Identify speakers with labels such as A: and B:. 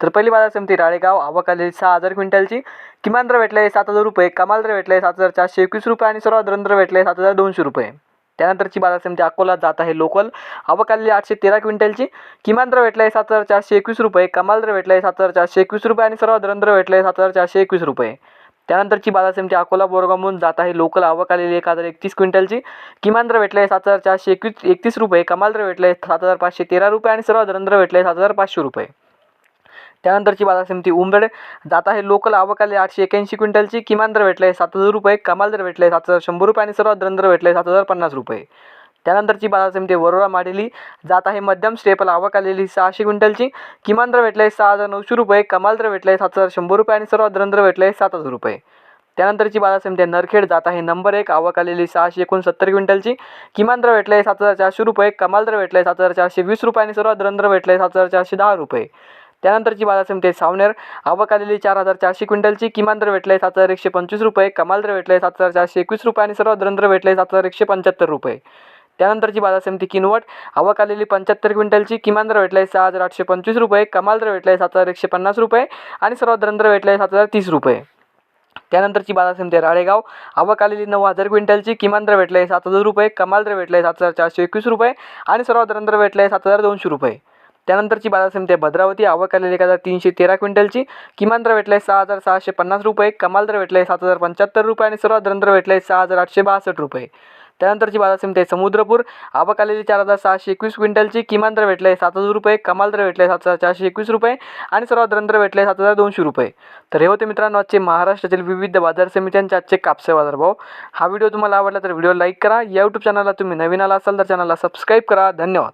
A: तर पहिली बाजार समिती राळेगाव आवक आलेली सहा हजार क्विंटलची. किमान दर भेटले सात हजार रुपये कमाल दर भेटले सात हजार चारशे एकवीस रुपये आणि सर्वात दर भेटले सात हजार दोनशे रुपये. त्यानंतरची बाजार समिती अकोला जात आहे लोकल. आवक आलेली आठशे तेरा क्विंटलची. किमान दर भेटले सात हजार चारशे एकवीस रुपये कमाल दर भेटले सात हजार चारशे एकवीस रुपये आणि सर्वात दर भेटले सात हजार चारशे एकवीस रुपये. त्यानंतरची बाजार समिती अकोला बोरगावहून जात आहे लोकल. आवक आलेली एक हजार एकतीस क्विंटलची. किमान दर भेटले सात हजार चारशे एकवीस एकतीस रुपये कमाल दर भेटले सात हजार पाचशे तेरा रुपये आणि सर्वात दर भेटले सात हजार पाचशे रुपये. त्यानंतरची बाजार समिती उंबरड. जात आहे लोकल आवक आली आठशे एक्याऐंशी क्विंटलची. किमान दर भेटले सात हजार रुपये कमाल दर भेटले सात हजार शंभर रुपये आणि सर्वात दर भेटले सात हजार पन्नास रुपये. त्यानंतरची बाजार समिती वरोरा माडेली. जात आहे मध्यम स्टेपल आवक आलेली सहाशे क्विंटलची. किमान दर भेटले सहा हजार नऊशे रुपये कमाल दर भेटले सात हजार शंभर रुपये आणि सर्वात दर आहे सात हजार रुपये. त्यानंतरची बाजार समिती नरखेड जात आहे नंबर एक आवक आलेली सहाशे एकोणसत्तर क्विंटलची. किमान दर भेटले सात हजार चारशे रुपये कमाल दर भेटले सात हजार चारशे वीस रुपये आणि सर्वात दर भेटले सात हजार चारशे दहा रुपये. त्यानंतरची बाजार समिती सावनेर. आवक आलेली चार हजार चारशे क्विंटलची. किमान दर भेटले सात हजार एकशे पंचवीस रुपये. कमाल दर भेटले सात हजार चारशे एकवीस रुपये आणि सर्वात दर भेटले सात हजार एकशे पंच्याहत्तर रुपये. त्यानंतरची बाजार समिती किनवट. आवक आलेली पंच्याहत्तर क्विंटलची. किमान दर भेटले सहा हजार आठशे पंचवीस रुपये. कमाल दर भेटले सात हजार एकशे पन्नास रुपये आणि सर्वात दर भेटले सात हजार तीस रुपये. त्यानंतरची बाजार समिती राळेगाव. आवक आलेली नऊ हजार क्विंटलची. किमान दर भेटले सात हजार रुपये. कमाल दर भेटले सात हजार चारशे एकवीस रुपये आणि सर्वात दर भेटले सात हजार दोनशे रुपये. त्यानंतरची बाजार समिती आहे भद्रावती. आवक आलेली एक हजार तीनशे तेरा क्विंटलची. किमान दर भेटले सहा हजार सहाशे पन्नास रुपये. कमाल दर भेटले सात हजार पंच्याहत्तर रुपये आणि सर्वात दर भेटले सहा हजार आठशे बासष्ट रुपये. त्यानंतरची बाजार समिती आहे समुद्रपूर. आवक आलेली चार हजार सहाशे एकवीस क्विंटलची. किमान दर भेटले सात हजार रुपये. कमाल दर भेटले सात हजार चारशे एकवीस रुपये आणि सर्वात दर भेटले सात हजार दोनशे रुपये. तर हे होते मित्रांनो आजचे महाराष्ट्रातील विविध बाजार समित्यांचे आजचे कापसे बाजारभाव. हा व्हिडिओ तुम्हाला आवडला तर व्हिडिओ लाईक करा. या यूट्यूब चॅनलला तुम्ही नवीन आला असाल तर चॅनलला सबस्क्राईब करा. धन्यवाद.